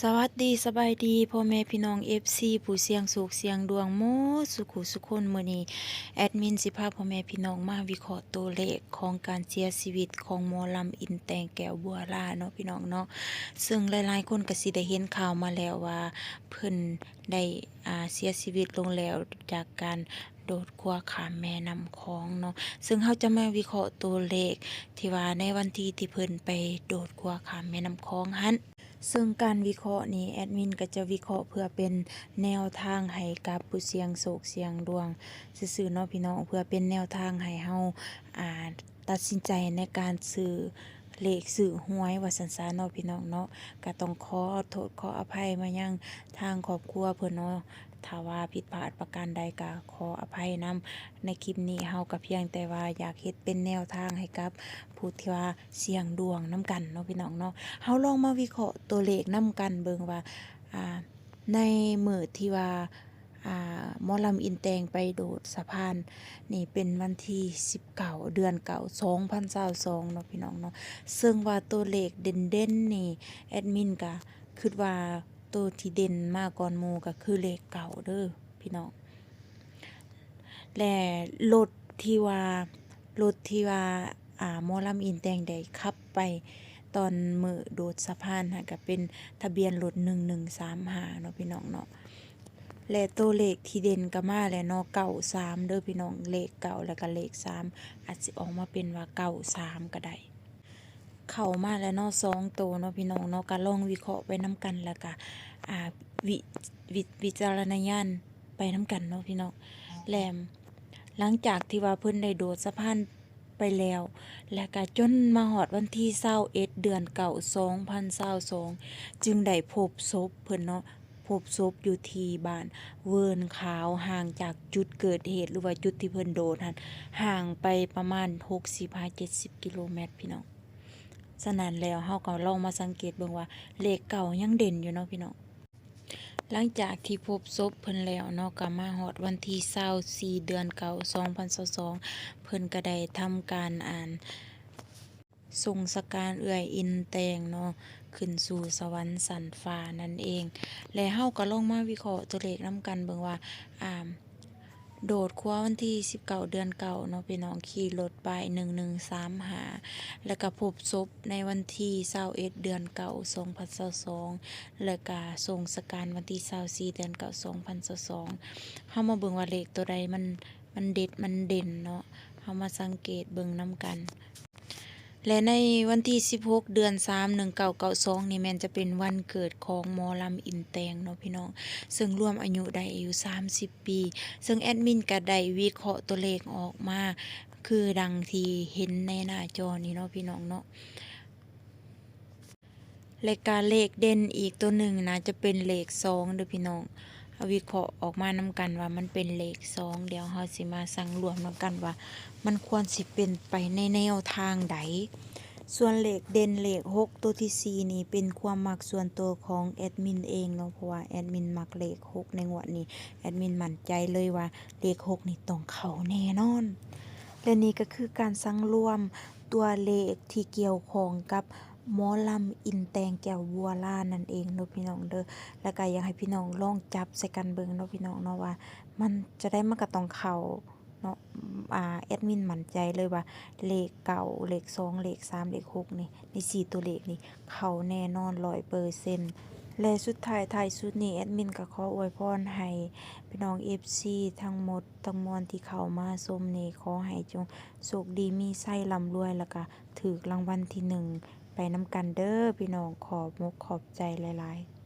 สวัสดีสบายดีพ่อแม่พี่น้อง FC ผู้เสียงสุขเสียงดวงโมสุขุสุคนมื้อนี้แอดมินสิพาพ่อแม่พี่น้องมาวิเคราะห์ตัวเลขของการเสียชีวิตของหมอลำอินแตงแก้วบัวลาเนาะพี่น้องเนาะซึ่งหลายๆคนก็สิได้เห็นข่าวมาแล้วว่าเพิ่นได้อาเสียชีวิตลงแล้วจากการโดดขั้วขามแม่น้ำคองเนาะซึ่งเขาจะมาวิเคราะห์ตัวเลขที่ว่าในวันที่ที่เพิ่นไปโดดขั้วขามแม่น้ำคองหั้น ซึ่งการวิเคราะห์นี้แอดมินก็จะวิเคราะห์เพื่อเป็นแนวทางให้กับผู้เสียงโศกเสียงดวงซื่อๆเนาะพี่น้องเพื่อเป็นแนวทางให้เฮาอ่าตัดสินใจในการซื้อเลขสื่อหวยว่าสันสาเนาะพี่น้องเนาะก็ต้องขอโทษขออภัยมายังทางครอบครัวเพื่อนเนาะ ถ้าว่าผิดพลาดประการใดก็ขออภัยนํในคลิปนี้เฮาก็เพียงแต่ว่าอยากเฮ็ดเป็นแนวทางให้กับผู้ที่ว่าเสี่ยงดวงนํกันเนาะพี่น้องเนาะเฮาลองมาวิเคราะห์ตัวเลขนำกันเบิ่งว่าอ่าในมื้อที่ว่าอ่าหมอลำอินแตงไปโดดสะพาน นี่เป็นวันที่19เดือนเก่า2022เนาะพี่น้องเนาะซึ่งว่าตัวเลขเด่นๆนี่ แอดมินก็คิดว่า ตัวที่เด่นมากก่อนมูก็คือเลขเก่าเด้อพี่น้องและรถที่ว่ารถที่ว่าอ่ามอลำอินแตงได้ขับไปตอนมือโดดสะพานค่ะก็เป็นทะเบียนรถ1135เนาะพี่น้องเนาะและตัวเลขที่เด่นก็มาแล้วเนาะ93เด้อพี่น้องเลขเก่าแล้วก็เลข3อาจสิออกมาเป็นว่า93ก็ได้ เข้ามาแล้วเนาะสองตัวเนาะพี่น้องเนาะก็ลองวิเคราะห์ไปนํกันแล้วก็อ่าวิวิวิจารณญาณไปนํกันเนาะพี่น้องแลมหลังจากที่ว่าเพิ่นได้โดดสะพานไปแล้ว และก็จนมาฮอดวันที่21เอ็ดเดือนเก่า2022จึงได้พบศพเพิ่นเนาะพบศพอยู่ที่บ้านเวิร์นขาวห่างจากจุดเกิดเหตุหรือว่าจุดที่เพิ่นโดดหั่นห่างไปประมาณ65-70 กิโลเมตรพี่น้อง ฉะนั้นแล้วเฮาก็ลองมาสังเกตเบิ่งว่าเลขเก่ายังเด่นอยู่เนาะพี่น้องหลังจากที่พบศพเพิ่นแล้วเนาะก็มาฮอดวันที่24เดือนเก่า2022เพิ่นก็ได้ทำการอ่านส่งสการเอื้อยอินแตงเนาะขึ้นสู่สวรรค์สันฟ้านั่นเอง และเฮาก็ลองมาวิเคราะห์ตัวเลขนํกันเบิ่งว่าอ่า โดดคว้าวันที่ 19 เดือนเก่าเนาะพี่น้องขี่รถไป113หา แล้วก็พบศพในวันที่21เดือนเก่า2022แล้วก็ส่งสการวันที่24เดือนเก่า2022เฮามาเบิ่งว่าเลขตัวใดมันมันเด็ดมันเด่นเนาะเฮามาสังเกตเบิ่งนํกัน และในวันที่ 16 เดือน 3 1992 นี่แมนจะเป็นวันเกิดของหมอลำอินแตงเนาะพี่น้อง ซึ่งรวมอายุได้อายุ 30 ปี ซึ่งแอดมินก็ได้วิเคราะห์ตัวเลขออกมา คือดังที่เห็นในหน้าจอนี้เนาะพี่น้องเนาะและการเลขเด่นอีกตัวหนึ่งนะจะเป็นเลข2เด้อพี่น้องาวิเคราะห์ออกมานำกันว่ามันเป็นเลข2เดี๋ยวเฮาสิมาสั่งรวมนำกันว่า มันควรสิเป็นไปในแนวทางใดส่วนเลขเด่นเลข6ตัวที่4นี่เป็นความมักส่วนตัวของแอดมินเองเนาะเพราะว่าแอดมินมักเลข6ในงวดนี้แอดมินมั่นใจเลยว่าเลข6นี่ต้องเข้าแน่นอน และนี่ก็คือการสังรวมตัวเลขที่เกี่ยวข้องกับ หมอลำอินแตงแก้วบัวลานั่นเองเนาะพี่น้องเด้อแล้วก็อยากให้พี่น้องลองจับใส่กันเบิ่งเนาะพี่น้องเนาะว่า มันจะได้มันก็ต้องเข้าเนาะอ่าแอดมินมั่นใจเลยว่าเลขเก่าเลขสองเลขสามเลขหกนี่ในสี่ตัวเลขนี่เข้าแน่นอนร้อยเปอร์เซ็นต์ และสุดท้ายท้ายสุดนี่แอดมินก็ขออวยพรให้พี่น้องเอฟซีทั้งหมดทั้งมวลที่เข้ามาชมนี่ขอให้จงโชคดีมีไส้ลำรวยแล้วก็ถือรางวัลที่หนึ่งไปน้ำกันเด้อพี่น้องขอบมุกขอบใจหลาย ๆ